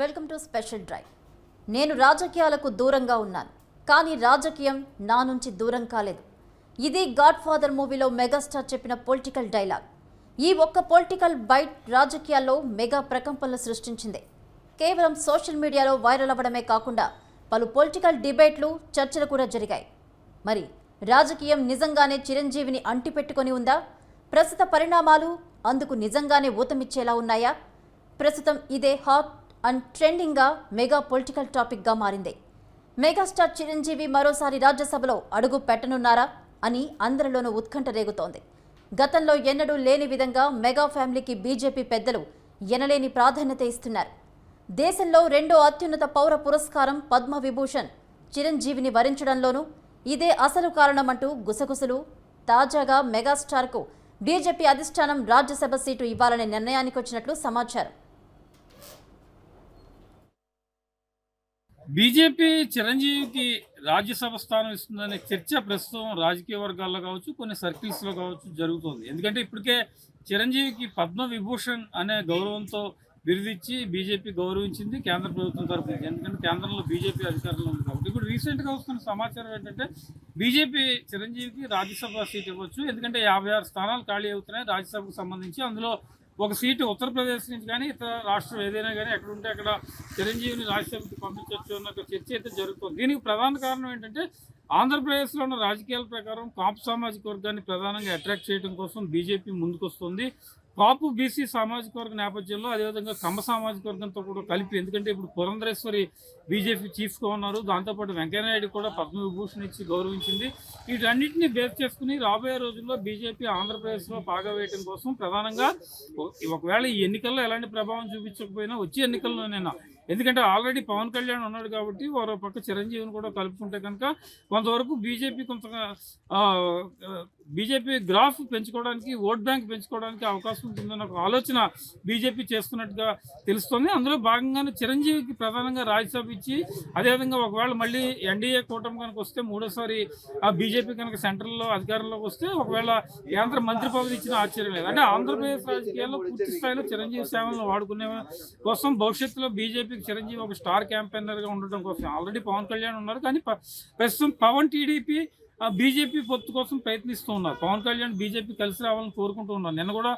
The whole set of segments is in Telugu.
Welcome to special drive. నేను రాజకీయాలకు దూరంగా ఉన్నాను కానీ రాజకీయం నా నుంచి దూరం కాలేదు. ఇది గాడ్ ఫాదర్ మూవీలో మెగాస్టార్ చెప్పిన పొలిటికల్ డైలాగ్. ఈ ఒక్క పొలిటికల్ బైట్ రాజకీయాల్లో మెగా ప్రకంపనలు సృష్టించింది. కేవలం సోషల్ మీడియాలో వైరల్ అవ్వడమే కాకుండా పలు పొలిటికల్ డిబేట్లు చర్చలు కూడా జరిగాయి. మరి రాజకీయం నిజంగానే చిరంజీవిని అంటిపెట్టుకొని ఉందా? ప్రస్తుత పరిణామాలు అందుకు నిజంగానే ఊతమిచ్చేలా ఉన్నాయా? ప్రస్తుతం ఇదే హాట్ అండ్ ట్రెండింగ్గా మెగా పొలిటికల్ టాపిక్గా మారింది. మెగాస్టార్ చిరంజీవి మరోసారి రాజ్యసభలో అడుగు పెట్టనున్నారా అని అందరిలోనూ ఉత్కంఠ రేగుతోంది. గతంలో ఎన్నడూ లేని విధంగా మెగా ఫ్యామిలీకి బీజేపీ పెద్దలు ఎనలేని ప్రాధాన్యత ఇస్తున్నారు. దేశంలో రెండో అత్యున్నత పౌర పురస్కారం పద్మవిభూషణ్ చిరంజీవిని వరించడంలోనూ ఇదే అసలు కారణమంటూ గుసగుసలు తాజాగా మెగాస్టార్కు బీజేపీ అధిష్టానం రాజ్యసభ సీటు ఇవ్వాలనే నిర్ణయానికి వచ్చినట్లు సమాచారం. బీజేపీ చిరంజీవికి రాజ్యసభ స్థానం ఇస్తుందనే చర్చ ప్రస్తుతం రాజకీయ వర్గాల్లో కావచ్చు కొన్ని సర్కిల్స్లో కావచ్చు జరుగుతుంది. ఎందుకంటే ఇప్పటికే చిరంజీవికి పద్మ విభూషణ్ అనే గౌరవంతో బిరుదిచ్చి బీజేపీ గౌరవించింది కేంద్ర ప్రభుత్వం తరఫు ఎందుకంటే కేంద్రంలో బీజేపీ అధికారంలో ఉంది కాబట్టి. ఇప్పుడు రీసెంట్గా వస్తున్న సమాచారం ఏంటంటే బీజేపీ చిరంజీవికి రాజ్యసభ సీట్ ఇవ్వచ్చు. ఎందుకంటే యాభై ఆరు స్థానాలు ఖాళీ అవుతున్నాయి రాజ్యసభకు సంబంధించి. అందులో ఒక సీటు ఉత్తరప్రదేశ్ నుంచి కానీ ఇతర రాష్ట్రం ఏదైనా కానీ ఎక్కడ ఉంటే అక్కడ చిరంజీవిని రాజ్యసభకి పంపించవచ్చు అన్న ఒక చర్చ అయితే జరుగుతుంది. దీనికి ప్రధాన కారణం ఏంటంటే ఆంధ్రప్రదేశ్లో ఉన్న రాజకీయాల ప్రకారం కాపు సామాజిక వర్గాన్ని ప్రధానంగా అట్రాక్ట్ చేయడం కోసం బీజేపీ ముందుకొస్తుంది. కాపు బీసీ సామాజిక వర్గ నేపథ్యంలో అదేవిధంగా కమ్మ సామాజిక వర్గంతో కూడా కలిపి ఎందుకంటే ఇప్పుడు పురంధరేశ్వరి బీజేపీ చీఫ్గా ఉన్నారు. దాంతోపాటు వెంకయ్యనాయుడు కూడా పద్మవిభూషణ్ ఇచ్చి గౌరవించింది. వీటన్నింటిని బేస్ చేసుకుని రాబోయే రోజుల్లో బీజేపీ ఆంధ్రప్రదేశ్లో పాగవేయటం కోసం ప్రధానంగా ఒకవేళ ఈ ఎన్నికల్లో ఎలాంటి ప్రభావం చూపించకపోయినా వచ్చే ఎన్నికల్లోనైనా ఎందుకంటే ఆల్రెడీ పవన్ కళ్యాణ్ ఉన్నాడు కాబట్టి వారో పక్క చిరంజీవిని కూడా కలుపుకుంటే కనుక కొంతవరకు బీజేపీ కొంత బీజేపీ గ్రాఫ్ పెంచుకోవడానికి ఓట్ బ్యాంక్ పెంచుకోవడానికి అవకాశం ఉంటుందన్న ఒక ఆలోచన బీజేపీ చేస్తున్నట్టుగా తెలుస్తోంది. అందులో భాగంగానే చిరంజీవికి ప్రధానంగా రాజ్యసభ ఇచ్చి అదేవిధంగా ఒకవేళ మళ్ళీ ఎన్డీఏ కూటమి కనుక వస్తే మూడోసారి ఆ బీజేపీ కనుక సెంట్రల్లో అధికారంలోకి వస్తే ఒకవేళ కేంద్ర మంత్రి పదవి ఇచ్చిన ఆశ్చర్యం లేదు. అంటే ఆంధ్రప్రదేశ్ రాజకీయాల్లో పూర్తి స్థాయిలో చిరంజీవి సేవలను వాడుకునే కోసం భవిష్యత్తులో బీజేపీకి చిరంజీవి ఒక స్టార్ క్యాంపెయినర్గా ఉండటం కోసం. ఆల్రెడీ పవన్ కళ్యాణ్ ఉన్నారు. కానీ ప్రస్తుతం పవన్ టీడీపీ బీజేపీ పొత్తు కోసం ప్రయత్నిస్తూ ఉన్నారు. పవన్ కళ్యాణ్ బీజేపీ కలిసి రావాలని కోరుకుంటూ ఉన్నారు. నిన్న కూడా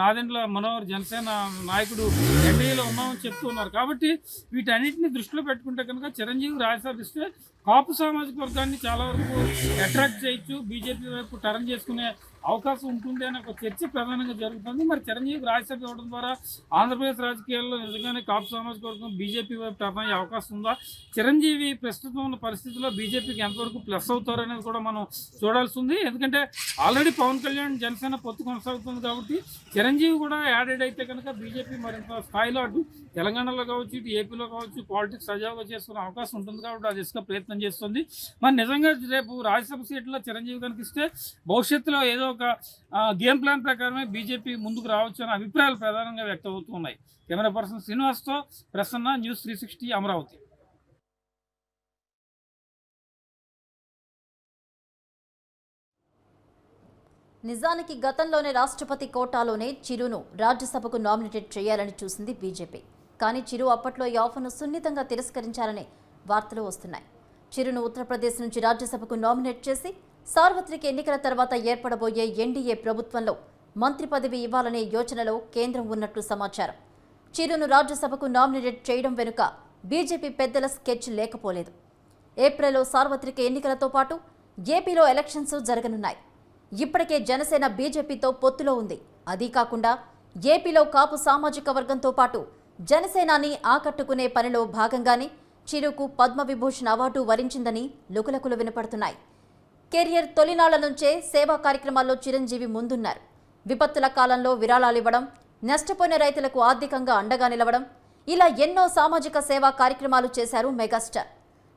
నాదెండ్ల మనోహర్ జనసేన నాయకుడు ఎన్డీఏలో ఉన్నామని చెప్తూ ఉన్నారు. కాబట్టి వీటన్నిటిని దృష్టిలో పెట్టుకుంటే కనుక చిరంజీవి రాజసాధిస్తే కాపు సామాజిక వర్గాన్ని చాలా వరకు అట్రాక్ట్ చేయొచ్చు. బీజేపీ వైపు టర్న్ చేసుకునే అవకాశం ఉంటుంది అనే ఒక చర్చ ప్రధానంగా జరుగుతుంది. మరి చిరంజీవి రాజ్యసభ ఇవ్వడం ద్వారా ఆంధ్రప్రదేశ్ రాజకీయాల్లో నిజంగానే కాపు సామాజిక వర్గం బీజేపీ వైపు టర్న్ అయ్యే అవకాశం ఉందా? చిరంజీవి ప్రస్తుతం ఉన్న పరిస్థితుల్లో బీజేపీకి ఎంతవరకు ప్లస్ అవుతారు అనేది కూడా మనం చూడాల్సి ఉంది. ఎందుకంటే ఆల్రెడీ పవన్ కళ్యాణ్ జనసేన పొత్తు కొనసాగుతుంది కాబట్టి చిరంజీవి కూడా యాడెడ్ అయితే కనుక బీజేపీ మరింత స్థాయిలో అటు తెలంగాణలో కావచ్చు ఇటు ఏపీలో కావచ్చు పాలిటిక్స్ సజావుగా చేసుకునే అవకాశం ఉంటుంది కాబట్టి అది ఇసుక ప్రయత్నం చేస్తుంది. మరి నిజంగా రేపు రాజ్యసభ సీట్లో చిరంజీవి కనిపిస్తే భవిష్యత్తులో ఏదో ఒక గేమ్ ప్లాన్ ప్రకారమే బీజేపీ ముందుకు రావచ్చు అనే అభిప్రాయాలు ప్రధానంగా వ్యక్తమవుతున్నాయి. Camera person శ్రీనివాస్తో Prasanna news three sixty Amaravati. నిజానికి గతంలోనే రాష్ట్రపతి కోటాలోనే చిరును రాజ్యసభకు నామినేటెడ్ చేయాలని చూసింది బీజేపీ. కానీ చిరు అప్పట్లో ఈ ఆఫర్ను సున్నితంగా తిరస్కరించారనే వార్తలు వస్తున్నాయి. చిరును ఉత్తరప్రదేశ్ నుంచి రాజ్యసభకు నామినేట్ చేసి సార్వత్రిక ఎన్నికల తర్వాత ఏర్పడబోయే ఎన్డీఏ ప్రభుత్వంలో మంత్రి పదవి ఇవ్వాలనే యోచనలో కేంద్రం ఉన్నట్లు సమాచారం. చిరును రాజ్యసభకు నామినేట్ చేయడం వెనుక బీజేపీ పెద్దల స్కెచ్ లేకపోలేదు. ఏప్రిల్లో సార్వత్రిక ఎన్నికలతో పాటు ఏపీలో ఎలక్షన్స్ జరగనున్నాయి. ఇప్పటికే జనసేన బీజేపీతో పొత్తులో ఉంది. అదీ కాకుండా ఏపీలో కాపు సామాజిక వర్గంతో పాటు జనసేనాని ఆకట్టుకునే పనిలో భాగంగానే చిరుకు పద్మవిభూషణ్ అవార్డు వరించిందని లుకులకులు వినపడుతున్నాయి. కెరియర్ తొలినాళ్ళ నుంచే సేవా కార్యక్రమాల్లో చిరంజీవి ముందున్నారు. విపత్తుల కాలంలో విరాళాలివ్వడం నష్టపోయిన రైతులకు ఆర్థికంగా అండగా నిలవడం ఇలా ఎన్నో సామాజిక సేవా కార్యక్రమాలు చేశారు మెగాస్టార్.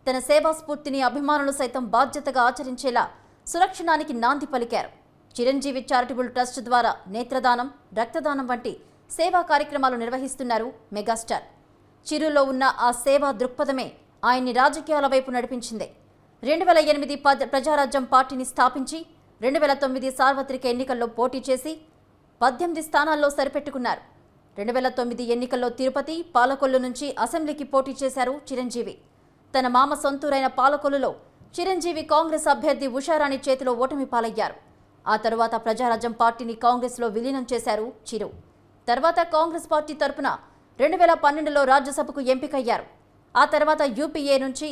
తన సేవా స్ఫూర్తిని అభిమానులు సైతం బాధ్యతగా ఆచరించేలా సురక్షణానికి నాంది పలికారు. చిరంజీవి చారిటబుల్ ట్రస్ట్ ద్వారా నేత్రదానం రక్తదానం వంటి సేవా కార్యక్రమాలు నిర్వహిస్తున్నారు మెగాస్టార్. చిరులో ఉన్న ఆ సేవా దృక్పథమే ఆయన్ని రాజకీయాల వైపు నడిపించింది. రెండు వేల ఎనిమిది ప్రజారాజ్యం పార్టీని స్థాపించి రెండు వేల తొమ్మిది సార్వత్రిక ఎన్నికల్లో పోటీ చేసి పద్దెనిమిది స్థానాల్లో సరిపెట్టుకున్నారు. రెండు వేల తొమ్మిది ఎన్నికల్లో తిరుపతి పాలకొల్లు నుంచి అసెంబ్లీకి పోటీ చేశారు చిరంజీవి. తన మామ సొంతూరైన పాలకొల్లులో చిరంజీవి కాంగ్రెస్ అభ్యర్థి ఉషారాణి చేతిలో ఓటమి పాలయ్యారు. ఆ తరువాత ప్రజారాజ్యం పార్టీని కాంగ్రెస్లో విలీనం చేశారు చిరు. తర్వాత కాంగ్రెస్ పార్టీ తరపున రెండు వేల పన్నెండులో రాజ్యసభకు ఎంపికయ్యారు. ఆ తర్వాత యూపీఏ నుంచి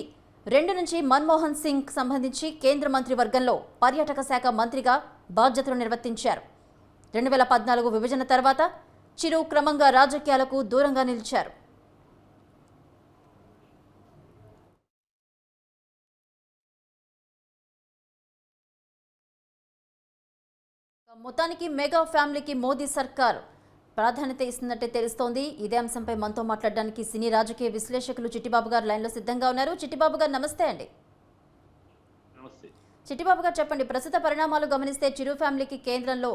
రెండు నుంచి మన్మోహన్ సింగ్ సంబంధించి కేంద్ర మంత్రివర్గంలో పర్యాటక శాఖ మంత్రిగా బాధ్యతలు నిర్వర్తించారు. రెండు వేల పద్నాలుగు విభజన తర్వాత చిరు క్రమంగా రాజకీయాలకు దూరంగా నిలిచారు. మొత్తానికి మెగా ఫ్యామిలీకి మోదీ సర్కార్ ప్రాధాన్యత ఇస్తున్నట్టే తెలుస్తోంది. ఇదే అంశంపై మనతో మాట్లాడడానికి సినీ రాజకీయ విశ్లేషకులు చిట్టిబాబు గారు లైన్లో సిద్ధంగా ఉన్నారు. చిట్టిబాబు గారు నమస్తే అండి. చిట్టిబాబు గారు చెప్పండి. ప్రస్తుత పరిణామాలు గమనిస్తే చిరు ఫ్యామిలీకి కేంద్రంలో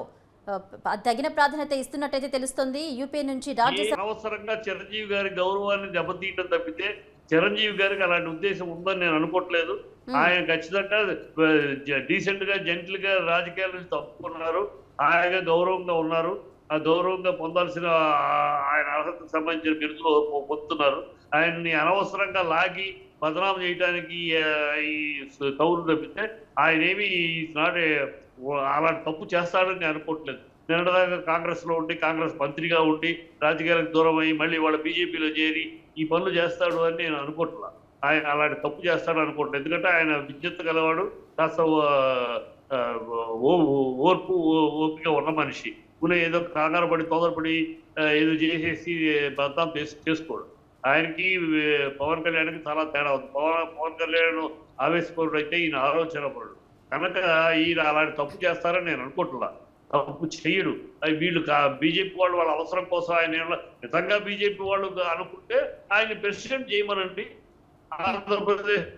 తగిన ప్రాధాన్యత ఇస్తున్నట్టయితే తెలుస్తోంది. యూపీ నుంచి రాజ్యసభ అనవసరంగా చిరంజీవి గారి గౌరవాన్ని దెబ్బతీయడం తప్పితే చిరంజీవి గారికి అలాంటి ఉద్దేశం ఉందని నేను అనుకోవట్లేదు. ఆయన ఖచ్చితంగా డీసెంట్గా జెంట్లు గా రాజకీయాల నుంచి తప్పుకున్నారు. ఆయన గౌరవంగా ఉన్నారు. గౌరవంగా పొందాల్సిన ఆయన అర్హతకు సంబంధించిన బిరుదులు పొందుతున్నారు. ఆయన్ని అనవసరంగా లాగి బదనాం చేయడానికి ఈ కౌరు తప్పితే ఆయన ఏమి నాట్ అలాంటి తప్పు చేస్తాడని నేను అనుకోవట్లేదు. నిన్నదాకా కాంగ్రెస్లో ఉండి కాంగ్రెస్ మంత్రిగా ఉండి రాజకీయాలకు దూరం అయ్యి మళ్ళీ వాళ్ళ బీజేపీలో చేరి ఈ పనులు చేస్తాడు అని నేను అనుకోవట్లా ఆయన అలాంటి తప్పు చేస్తాడు అనుకోవట్లేదు ఎందుకంటే ఆయన విద్యుత్ గలవాడు కాస్త ఓర్పు ఓ- ఓపిక ఉన్న మనిషి. ఉన్న ఏదో కంగారు పడి తొందరపడి ఏదో చేసేసి బద్దాం చేసుకోడు ఆయనకి పవన్ కళ్యాణ్కి చాలా తేడా ఉంది. పవన్ పవన్ కళ్యాణ్ ఆవేశపరుడు అయితే ఈయన ఆలోచన పరుడు. కనుక ఈయన అలాంటి తప్పు చేస్తారని నేను అనుకుంటున్నా. తప్పు చేయడు. అది వీళ్ళు బీజేపీ వాళ్ళు వాళ్ళ అవసరం కోసం ఆయన నిజంగా బీజేపీ వాళ్ళు అనుకుంటే ఆయన ప్రెసిడెంట్ చేయమనండి. ఆంధ్రప్రదేశ్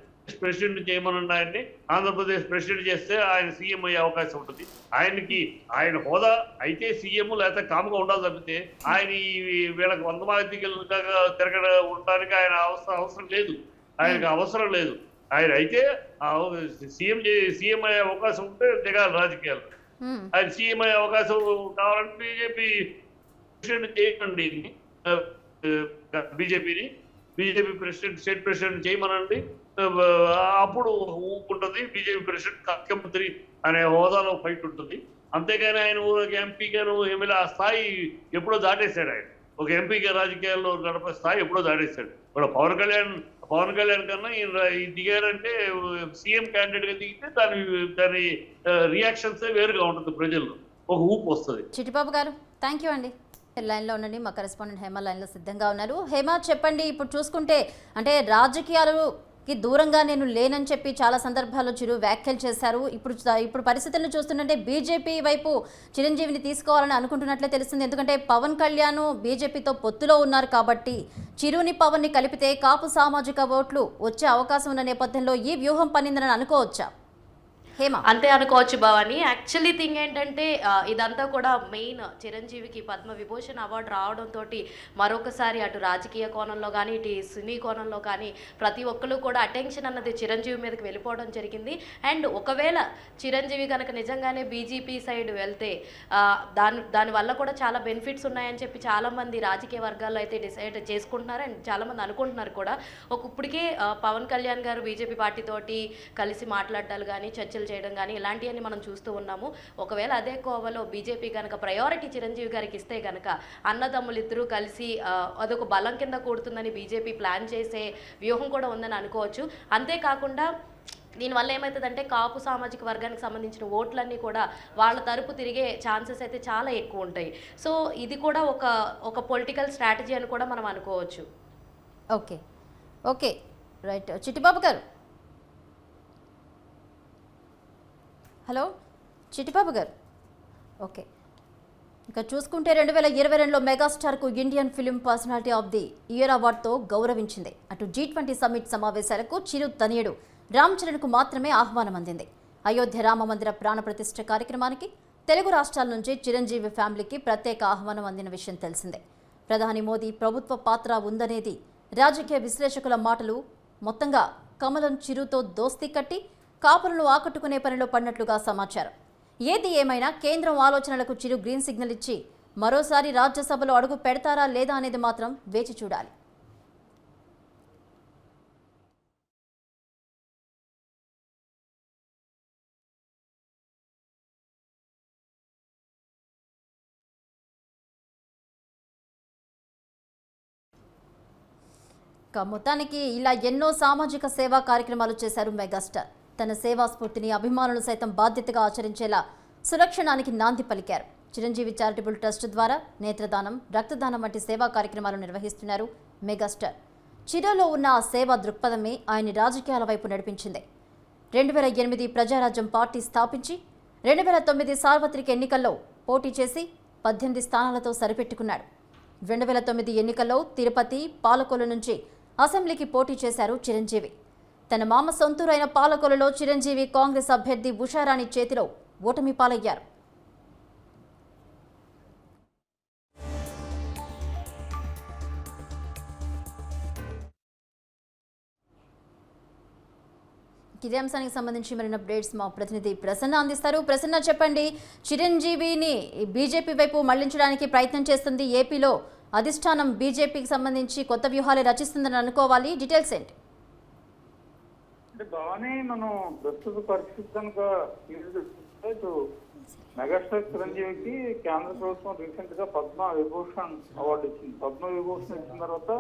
ప్రెసిడెంట్ చేయమనండి ఆయన్ని ఆంధ్రప్రదేశ్ ప్రెసిడెంట్ చేస్తే ఆయన సీఎం అయ్యే అవకాశం ఉంటుంది. ఆయనకి ఆయన హోదా అయితే సీఎం లేకపోతే కాముగా ఉండాలి తప్పితే ఆయన ఈ వీళ్ళకి వంద మాదిగా తిరగడ ఉండడానికి ఆయన అవసరం అవసరం లేదు. ఆయనకి అవసరం లేదు. ఆయన అయితే సీఎం సీఎం అయ్యే అవకాశం ఉంటే దిగాలి రాజకీయాలు. ఆయన సీఎం అయ్యే అవకాశం కావాలంటే బీజేపీ ప్రెసిడెంట్ చేయకండి బీజేపీని. బీజేపీ ప్రెసిడెంట్ స్టేట్ ప్రెసిడెంట్ చేయమనండి. అప్పుడు ఊపుకుంటుంది బీజేపీ ప్రెసిడెంట్ ముఖ్యమంత్రి అనే హోదాలో ఫైట్ ఉంటుంది. అంతేగాని ఆయన ఒక ఎంపీ గారు ఎమ్మెల్యే ఆ స్థాయి ఎప్పుడో దాటేశాడు ఆయన. ఒక ఎంపీగా రాజకీయాల్లో గడపే స్థాయి ఎప్పుడో దాటేశాడు. ఇప్పుడు పవన్ కళ్యాణ్ పవన్ కళ్యాణ్ కన్నా ఈయన ఈ దిగారంటే సీఎం క్యాండిడేట్గా దిగితే దాని దాని రియాక్షన్సే వేరుగా ఉంటుంది ప్రజల్లో. ఒక ఊపు వస్తుంది. చిట్టిబాబు గారు థ్యాంక్ యూ అండి. లైన్లో ఉండండి మా కరెస్పాండెంట్ హేమ లైన్లో సిద్ధంగా ఉన్నారు. హేమ చెప్పండి ఇప్పుడు చూసుకుంటే అంటే రాజకీయాలు కి దూరంగా నేను లేనని చెప్పి చాలా సందర్భాల్లో చిరు వ్యాఖ్యలు చేశారు. ఇప్పుడు ఇప్పుడు పరిస్థితులను చూస్తుంటే బీజేపీ వైపు చిరంజీవిని తీసుకోవాలని అనుకుంటున్నట్లే తెలుస్తుంది. ఎందుకంటే పవన్ కళ్యాణ్ బీజేపీతో పొత్తులో ఉన్నారు కాబట్టి చిరుని పవన్ని కలిపితే కాపు సామాజిక ఓట్లు వచ్చే అవకాశం ఉన్న నేపథ్యంలో ఈ వ్యూహం పనిందని అనుకోవచ్చా? హేమ. అంతే అనుకోవచ్చు భవాని. యాక్చువల్లీ థింగ్ ఏంటంటే ఇదంతా కూడా మెయిన్ చిరంజీవికి పద్మ విభూషణ్ అవార్డు రావడంతో మరొకసారి అటు రాజకీయ కోణంలో కానీ ఇటు సినీ కోణంలో కానీ ప్రతి ఒక్కరు కూడా అటెన్షన్ అన్నది చిరంజీవి మీదకి వెళ్ళిపోవడం జరిగింది. అండ్ ఒకవేళ చిరంజీవి కనుక నిజంగానే బీజేపీ సైడ్ వెళ్తే దాని దానివల్ల కూడా చాలా బెనిఫిట్స్ ఉన్నాయని చెప్పి చాలామంది రాజకీయ వర్గాల్లో అయితే డిసైడ్ చేసుకుంటున్నారు అండ్ చాలామంది అనుకుంటున్నారు కూడా. ఒక ఇప్పటికే పవన్ కళ్యాణ్ గారు బీజేపీ పార్టీ తోటి కలిసి మాట్లాడాలి కానీ చర్చలు చేయడం కానీ ఇలాంటివన్నీ మనం చూస్తూ ఉన్నాము. ఒకవేళ అదే కోవలో బీజేపీ కనుక ప్రయారిటీ చిరంజీవి గారికి ఇస్తే కనుక అన్నదమ్ములు ఇద్దరూ కలిసి అదొక బలం కింద కూడుతుందని బీజేపీ ప్లాన్ చేసే వ్యూహం కూడా ఉందని అనుకోవచ్చు. అంతేకాకుండా దీనివల్ల ఏమవుతుందంటే కాపు సామాజిక వర్గానికి సంబంధించిన ఓట్లన్నీ కూడా వాళ్ళ తరపు తిరిగే ఛాన్సెస్ అయితే చాలా ఎక్కువ ఉంటాయి. సో ఇది కూడా ఒక ఒక పొలిటికల్ స్ట్రాటజీ అని కూడా మనం అనుకోవచ్చు. ఓకే. ఓకే. రైట్. చిట్టిబాబు గారు. హలో చిట్టిబాబు గారు. ఓకే. ఇక చూసుకుంటే రెండు వేల ఇరవై రెండులో మెగాస్టార్కు Indian film personality of the year అవార్డుతో గౌరవించింది. అటు జీ ట్వంటీ సమ్మిట్ సమావేశాలకు చిరు తనియుడు రామ్ చరణ్కు మాత్రమే ఆహ్వానం అందింది. అయోధ్య రామ మందిర ప్రాణప్రతిష్ఠ కార్యక్రమానికి తెలుగు రాష్ట్రాల నుంచి చిరంజీవి ఫ్యామిలీకి ప్రత్యేక ఆహ్వానం అందిన విషయం తెలిసిందే. ప్రధాని మోదీ ప్రభుత్వ పాత్ర ఉందనేది రాజకీయ విశ్లేషకుల మాటలు మొత్తంగా కమలం చిరుతో దోస్తీ కట్టి కాపులను ఆకట్టుకునే పనిలో పడినట్లుగా సమాచారం. ఏది ఏమైనా కేంద్రం ఆలోచనలకు చిరు గ్రీన్ సిగ్నల్ ఇచ్చి మరోసారి రాజ్యసభలో అడుగు పెడతారా లేదా అనేది మాత్రం వేచి చూడాలి. మొత్తానికి ఇలా ఎన్నో సామాజిక సేవా కార్యక్రమాలు చేశారు మెగాస్టార్. తన సేవా స్ఫూర్తిని అభిమానులు సైతం బాధ్యతగా ఆచరించేలా సురక్షణానికి నాంది పలికారు. చిరంజీవి చారిటబుల్ ట్రస్ట్ ద్వారా నేత్రదానం రక్తదానం వంటి సేవా కార్యక్రమాలు నిర్వహిస్తున్నారు మెగాస్టార్. చిరోలో ఉన్న ఆ సేవా దృక్పథమే ఆయన రాజకీయాల వైపు నడిపించింది. రెండు వేల ఎనిమిది ప్రజారాజ్యం పార్టీ స్థాపించి రెండు వేల తొమ్మిది సార్వత్రిక ఎన్నికల్లో పోటీ చేసి పద్దెనిమిది స్థానాలతో సరిపెట్టుకున్నాడు. రెండు వేల తొమ్మిది ఎన్నికల్లో తిరుపతి పాలకొల్లు నుంచి అసెంబ్లీకి పోటీ చేశారు చిరంజీవి. తన మామ సొంతూరైన పాలకొలలో చిరంజీవి కాంగ్రెస్ అభ్యర్థి ఉషారాణి చేతిలో ఓటమి పాలయ్యారు. ఇదే అంశానికి సంబంధించి మరిన్ని అప్డేట్స్ మా ప్రతినిధి ప్రసన్న అందిస్తారు. ప్రసన్న చెప్పండి చిరంజీవిని బీజేపీ వైపు మళ్ళించడానికి ప్రయత్నం చేస్తుంది ఏపీలో. అధిష్టానం బీజేపీకి సంబంధించి కొత్త వ్యూహాలు రచిస్తుందని అనుకోవాలి. డీటెయిల్స్ ఏంటి? అంటే బాగానే మనం ప్రస్తుత పరిస్థితి కనుక ఇటు మెగాస్టార్ చిరంజీవికి కేంద్ర ప్రభుత్వం రీసెంట్గా పద్మ విభూషణ్ అవార్డు ఇచ్చింది. పద్మ విభూషణ్ ఇచ్చిన తర్వాత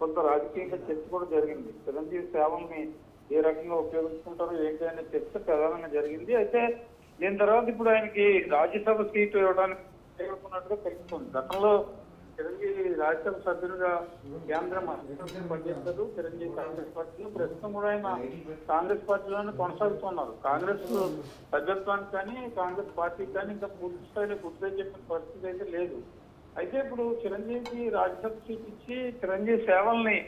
కొంత రాజకీయంగా చర్చ కూడా జరిగింది. చిరంజీవి సేవల్ని ఏ రకంగా ఉపయోగించుకుంటారో ఏంటి అనే చర్చ ప్రధానంగా జరిగింది. అయితే దీని తర్వాత ఇప్పుడు ఆయనకి రాజ్యసభ సీటు ఇవ్వడానికి చేరుకున్నట్టుగా తెలుస్తుంది. గతంలో చిరంజీవి రాజ్యసభ సభ్యులుగా కేంద్రం మంత్రిగా పనిచేస్తారు చిరంజీవి కాంగ్రెస్ పార్టీలో ప్రస్తుతం కూడా ఆయన కాంగ్రెస్ పార్టీలోనే కొనసాగుతున్నారు. కాంగ్రెస్ సభ్యత్వానికి కానీ కాంగ్రెస్ పార్టీకి కానీ ఇంకా పూర్తి స్థాయిలో గుర్తు చెప్పిన పరిస్థితి అయితే లేదు. అయితే ఇప్పుడు చిరంజీవికి రాజ్యసభ సీట్ ఇచ్చి చిరంజీవి సేవల్ని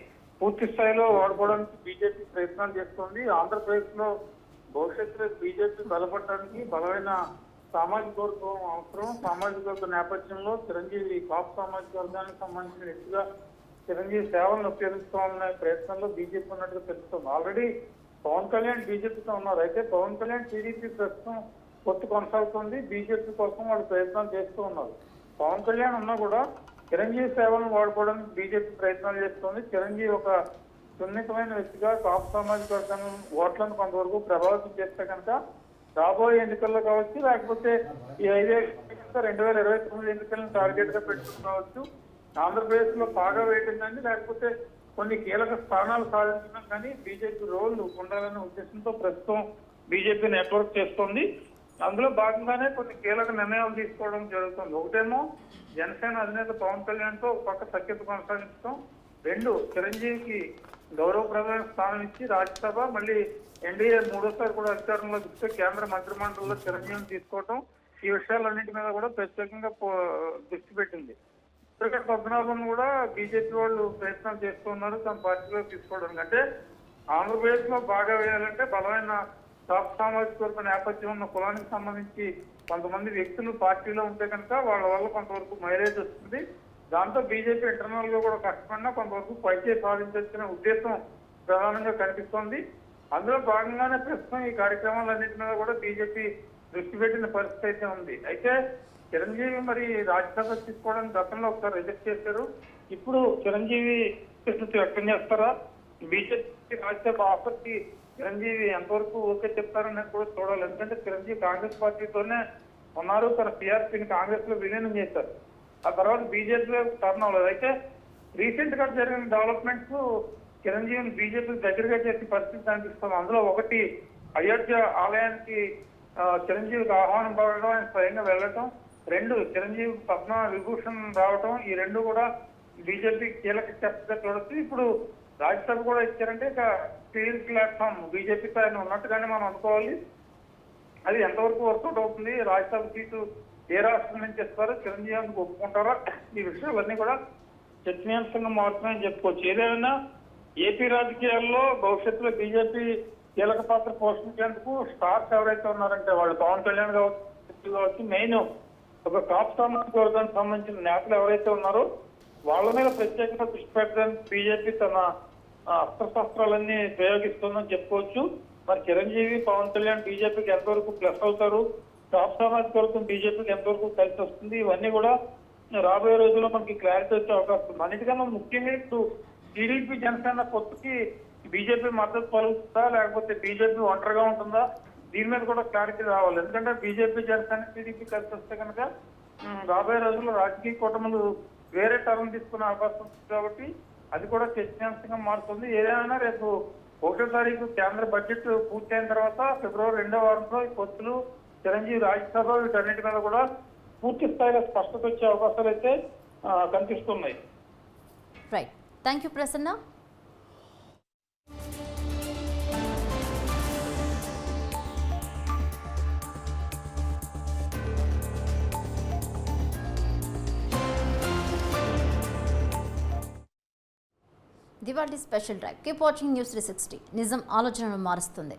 పూర్తి స్థాయిలో వాడుకోవడానికి బీజేపీ ప్రయత్నాలు చేస్తోంది. ఆంధ్రప్రదేశ్లో భవిష్యత్తులో బీజేపీ బలపడడానికి బలమైన సామాజిక వర్గం అవసరం. సామాజిక వర్గ నేపథ్యంలో చిరంజీవి కాపు సామాజిక వర్గానికి సంబంధించిన వ్యక్తిగా చిరంజీవి సేవలను ఉపయోగించుకోవాలనే ప్రయత్నంలో బీజేపీ ఉన్నట్టుగా తెలుస్తుంది. ఆల్రెడీ పవన్ కళ్యాణ్ బీజేపీతో ఉన్నారు. అయితే పవన్ కళ్యాణ్ టీడీపీ ప్రస్తుతం పొత్తు కొనసాగుతుంది. బీజేపీ కోసం వాళ్ళు ప్రయత్నాలు చేస్తూ ఉన్నారు. పవన్ కళ్యాణ్ ఉన్నా కూడా చిరంజీవి సేవలను వాడుకోవడానికి బీజేపీ ప్రయత్నాలు చేస్తుంది. చిరంజీవి ఒక సున్నితమైన వ్యక్తిగా కాపు సామాజిక వర్గం ఓట్లను కొంతవరకు ప్రభావితం చేస్తే కనుక రాబోయే ఎన్నికల్లో కావచ్చు లేకపోతే ఈ ఐదే రెండు వేల ఇరవై తొమ్మిది ఎన్నికలను టార్గెట్గా పెట్టుకోవచ్చు. ఆంధ్రప్రదేశ్లో బాగా వేయటండి లేకపోతే కొన్ని కీలక స్థానాలు సాధించడం కానీ బీజేపీ రోల్ ఉండాలనే ఉద్దేశంతో ప్రస్తుతం బీజేపీ నెట్వర్క్ చేస్తోంది. అందులో భాగంగానే కొన్ని కీలక నిర్ణయాలు తీసుకోవడం జరుగుతుంది. ఒకటేమో జనసేన అధినేత పవన్ కళ్యాణ్తో ఒక పక్క సఖ్యత కొనసాగించడం. రెండు చిరంజీవికి గౌరవప్రదమైన స్థానం ఇచ్చి రాజ్యసభ మళ్ళీ ఎన్డీఏ మూడోసారి కూడా అధికారంలో ఇస్తే కేంద్ర మంత్రిమండలిలో చిరంజీవిని తీసుకోవటం ఈ విషయాలన్నింటి మీద కూడా ప్రత్యేకంగా పో- దృష్టి పెట్టింది. ఇక్కడ పద్మనాభం కూడా బీజేపీ వాళ్ళు ప్రయత్నాలు చేస్తున్నారు తమ పార్టీలో తీసుకోవడానికి. అంటే ఆంధ్రప్రదేశ్లో బాగా వేయాలంటే బలమైన టాప్ సామాజిక వర్గ నేపథ్యం ఉన్న కులానికి సంబంధించి కొంతమంది వ్యక్తులు పార్టీలో ఉంటే కనుక వాళ్ళ వల్ల కొంతవరకు మైలేజ్ వస్తుంది. దాంతో బీజేపీ ఇంటర్నల్గా కూడా కష్టపడినా కొంతవరకు పైచే సాధించొచ్చిన ఉద్దేశం ప్రధానంగా కనిపిస్తోంది. అందులో భాగంగానే ప్రస్తుతం ఈ కార్యక్రమాలన్నింటి మీద కూడా బీజేపీ దృష్టి పెట్టిన పరిస్థితి అయితే ఉంది. అయితే చిరంజీవి మరి రాజ్యసభ తీసుకోవడానికి గతంలో ఒకసారి రిజెక్ట్ చేశారు. ఇప్పుడు చిరంజీవి విస్తృతి వ్యక్తం చేస్తారా? బీజేపీ రాజ్యసభ ఆసక్తి చిరంజీవి ఎంతవరకు ఓకే చెప్తారనేది కూడా చూడాలి. ఎందుకంటే చిరంజీవి కాంగ్రెస్ పార్టీతోనే ఉన్నారు. తన పిఆర్పీని కాంగ్రెస్లో విలీనం చేశారు. ఆ తర్వాత బీజేపీలో టర్న్ అవ్వలేదు. అయితే రీసెంట్గా జరిగిన డెవలప్మెంట్స్ చిరంజీవిని బీజేపీ దగ్గరగా చేసే పరిస్థితి కనిపిస్తుంది. అందులో ఒకటి అయోధ్య ఆలయానికి చిరంజీవికి ఆహ్వానం పడటం ఆయన స్వయంగా వెళ్ళటం. రెండు చిరంజీవి పద్మ విభూషణ్ రావటం. ఈ రెండు కూడా బీజేపీ కీలక స్టెప్స్ చూడొచ్చు ఇప్పుడు రాజ్యసభ కూడా ఇచ్చారంటే ఇక క్లియర్ ప్లాట్ఫామ్ బీజేపీతో ఆయన ఉన్నట్టుగానే మనం అనుకోవాలి. అది ఎంతవరకు వర్కౌట్ అవుతుంది? రాజ్యసభ సీటు ఏ రాష్ట్రం నుంచి ఇస్తారో చిరంజీవి అందుకు ఒప్పుకుంటారా ఈ విషయాలన్నీ కూడా చర్చనీయాంశంగా మారుతున్నాయని చెప్పుకోవచ్చు. ఏదైనా ఏపీ రాజకీయాల్లో భవిష్యత్తులో బీజేపీ కీలక పాత్ర పోషించేందుకు స్టార్స్ ఎవరైతే ఉన్నారంటే వాళ్ళు పవన్ కళ్యాణ్ కావచ్చు కావచ్చు మెయిన్ ఒక కాప్ సామాజిక వర్గానికి సంబంధించిన నేతలు ఎవరైతే ఉన్నారో వాళ్ళ మీద ప్రత్యేకంగా దృష్టి పెట్టడానికి బీజేపీ తన అస్త్రశస్త్రాలన్నీ ప్రయోగిస్తుందని చెప్పుకోవచ్చు. మరి చిరంజీవి పవన్ కళ్యాణ్ బీజేపీకి ఎంతవరకు ప్లస్ అవుతారు? టాప్ సామాజిక వర్గం బీజేపీకి ఎంతవరకు కలిసి వస్తుంది? ఇవన్నీ కూడా రాబోయే రోజుల్లో మనకి క్లారిటీ వచ్చే అవకాశం ఉంది. అన్నిటికన్నా ముఖ్యంగా ఇప్పుడు టీడీపీ జనసేన పొత్తుకి బీజేపీ మద్దతు పలుకుతుందా? లేకపోతే బీజేపీ ఒంటరిగా ఉంటుందా? దీని మీద కూడా క్లారిటీ రావాలి. ఎందుకంటే బీజేపీ జనసేన టీడీపీ కలిసి వస్తే కనుక రాబోయే రోజుల్లో రాజకీయ కూటములు వేరే టర్న్ తీసుకునే అవకాశం ఉంది కాబట్టి అది కూడా చర్చనీయాంశంగా మారుతుంది. ఏదైనా రేపు ఒకటో తారీఖు కేంద్ర బడ్జెట్ పూర్తయిన తర్వాత ఫిబ్రవరి రెండో వారంలో ఈ పొత్తులు చిరంజీవి రాజ్యసభ వీటన్నిటి మీద కూడా పూర్తి స్థాయిలో స్పష్టత వచ్చే అవకాశాలు అయితే కనిపిస్తున్నాయి. Right thank you Prasanna Diwali special drive keep watching news three sixty నిజం ఆలోచనను మారుస్తుంది.